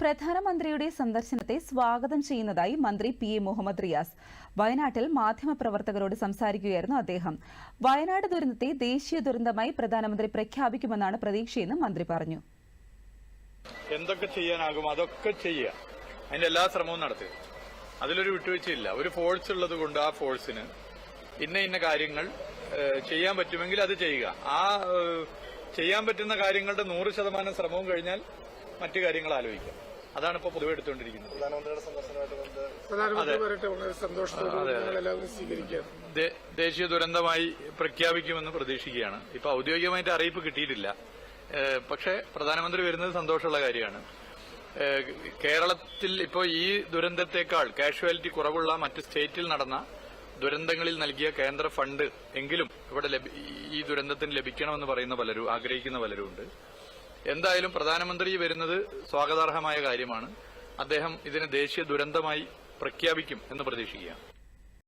പ്രധാനമന്ത്രിയുടെ സന്ദർശനത്തെ സ്വാഗതം ചെയ്യുന്നതായി മന്ത്രി പി എ മുഹമ്മദ് റിയാസ്. വയനാട്ടിൽ മാധ്യമപ്രവർത്തകരോട് സംസാരിക്കുകയായിരുന്നു അദ്ദേഹം. വയനാട് ദുരന്തത്തെ ദേശീയ ദുരന്തമായി പ്രധാനമന്ത്രി പ്രഖ്യാപിക്കുമെന്നാണ് പ്രതീക്ഷയെന്ന് മന്ത്രി പറഞ്ഞു. എന്തൊക്കെ ചെയ്യാനാകും അതൊക്കെ ചെയ്യുക അതിന്റെ എല്ലാ ശ്രമവും നടത്തുക അതിലൊരു വിട്ടുവീഴ്ചയില്ല. ഒരു ഫോഴ്സ് ഉള്ളത് കൊണ്ട് ആ ഫോഴ്സിന് ഇന്ന ഇന്ന കാര്യങ്ങൾ ചെയ്യാൻ പറ്റുമെങ്കിൽ അത് ചെയ്യുക. ആ ചെയ്യാൻ പറ്റുന്ന കാര്യങ്ങളുടെ നൂറ് ശതമാനം ശ്രമവും കഴിഞ്ഞാൽ മറ്റു കാര്യങ്ങൾ ആലോചിക്കാം. അതാണ് ഇപ്പോൾ പൊതുവെ എടുത്തുകൊണ്ടിരിക്കുന്നത്. ദേശീയ ദുരന്തമായി പ്രഖ്യാപിക്കുമെന്ന് പ്രതീക്ഷിക്കുകയാണ്. ഇപ്പൊ ഔദ്യോഗികമായിട്ട് അറിയിപ്പ് കിട്ടിയിട്ടില്ല. പക്ഷേ പ്രധാനമന്ത്രി വരുന്നത് സന്തോഷമുള്ള കാര്യമാണ്. കേരളത്തിൽ ഇപ്പോൾ ഈ ദുരന്തത്തെക്കാൾ കാഷ്വാലിറ്റി കുറവുള്ള മറ്റ് സ്റ്റേറ്റിൽ നടന്ന ദുരന്തങ്ങളിൽ നൽകിയ കേന്ദ്ര ഫണ്ട് എങ്കിലും ഇവിടെ ഈ ദുരന്തത്തിന് ലഭിക്കണമെന്ന് പറയുന്ന പലരും ആഗ്രഹിക്കുന്ന പലരും ഉണ്ട് എന്തായാലും പ്രധാനമന്ത്രി വരുന്നത് സ്വാഗതാർഹമായ കാര്യമാണ്. അദ്ദേഹം ഇതിനെ ദേശീയ ദുരന്തമായി പ്രഖ്യാപിക്കും എന്ന് പ്രതീക്ഷിക്കുകയാണ്.